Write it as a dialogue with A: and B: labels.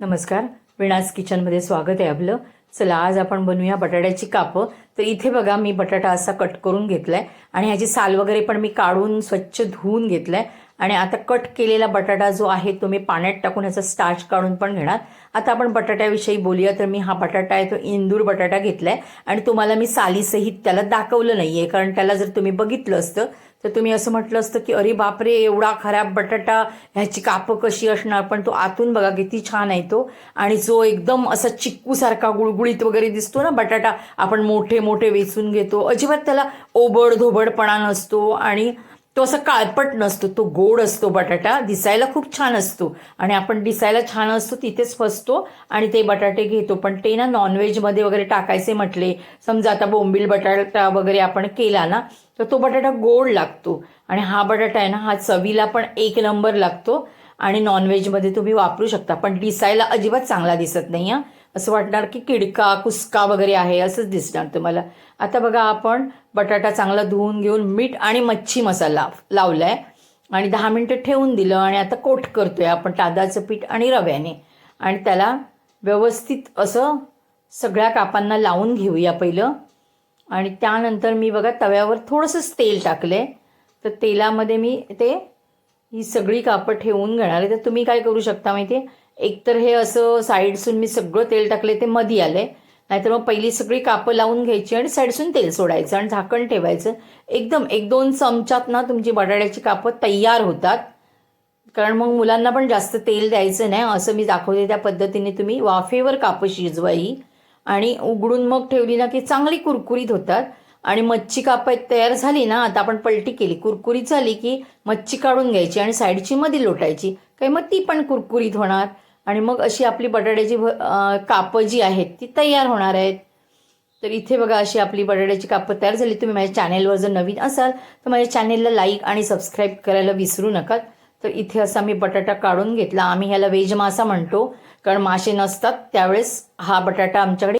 A: नमस्कार. विणास किचनमध्ये स्वागत आहे आपलं. चला आज आपण बनवूया बटाट्याची कापं. तर इथे बघा मी बटाटा असा कट करून घेतलाय आणि ह्याची साल वगैरे पण मी काढून स्वच्छ धुवून घेतलाय. आणि आता कट केलेला बटाटा जो आहे तो मी पाण्यात टाकून ह्याचा स्टार्च काढून पण घेणार. आता आपण बटाट्याविषयी बोलूया तर मी हा बटाटा आहे तो इंदूर बटाटा घेतलाय. आणि तुम्हाला मी सालीसहित त्याला दाखवलं नाहीये कारण त्याला जर तुम्ही बघितलं असतं तर तुम्ही असं म्हटलं असतं की अरे बापरे एवढा खराब बटाटा ह्याची कापं कशी असणार? पण तो आतून बघा किती छान आहे तो. आणि जो एकदम असा चिक्कूसारखा गुळगुळीत वगैरे दिसतो ना बटाटा आपण मोठे मोठे वेचून घेतो. अजिबात त्याला ओबड धोबडपणा नसतो आणि तो असा काळपट नसतो तो गोड असतो बटाटा दिसायला खूप छान असतो. आणि आपण दिसायला छान असतो तिथेच फसतो आणि ते बटाटे घेतो. पण ते ना नॉनव्हेजमध्ये वगैरे टाकायचे म्हटले समजा आता बोंबील बटाटा वगैरे आपण केला ना तर तो बटाटा गोड लागतो. आणि हा बटाटा आहे ना हा चवीला पण एक नंबर लागतो. आणि नॉनव्हेजमध्ये तुम्ही वापरू शकता पण दिसायला अजिबात चांगला दिसत नाही हा. असं वाटणार की किडका कुसका वगैरे आहे असंच दिसणार तुम्हाला. आता बघा आपण बटाटा चांगला धुवून घेऊन मीठ आणि मच्छी मसाला लावलाय. आणि दहा मिनटं ठेवून दिलं आणि आता कोट करतोय आपण तांदळाचं पीठ आणि रव्याने. आणि त्याला व्यवस्थित असं सगळ्या कापांना लावून घेऊया पहिलं. आणि त्यानंतर मी बघा तव्यावर थोडंसंच तेल टाकलंय. तर तेलामध्ये मी ते ही सगळी कापं ठेवून घेणार आहे. तर तुम्ही काय करू शकता माहिती आहे एकतर हे असं साईडसून मी सगळं तेल टाकले ते मधी आलंय. नाहीतर मग पहिली सगळी कापं लावून घ्यायची आणि साईडसून तेल सोडायचं आणि झाकण ठेवायचं. एकदम एक दोन चमच्यात ना तुमची बटाट्याची कापं तयार होतात. कारण मग मुलांना पण जास्त तेल द्यायचं नाही. असं मी दाखवते त्या पद्धतीने तुम्ही वाफेवर कापं शिजवाई. आणि उघडून मग ठेवली ना की चांगली कुरकुरीत होतात. आणि मच्छी कापं तयार झाली ना आता आपण पलटी केली कुरकुरीत झाली की मच्छी काढून घ्यायची आणि साईडची मध्ये लोटायची. काही मग ती पण कुरकुरीत होणार. आणि मग अशी आपली बटाट्याची भ- कापं जी आहेत ती तयार होणार आहेत. तर इथे बघा अशी आपली बटाट्याची कापं तयार झाली. तुम्ही माझ्या चॅनेलवर जर नवीन असाल तर माझ्या चॅनेलला लाईक आणि सबस्क्राईब करायला विसरू नका. तर इथे असा मी बटाटा काढून घेतला. आम्ही ह्याला वेज मासा म्हणतो कारण मासे नसतात त्यावेळेस हा बटाटा आमच्याकडे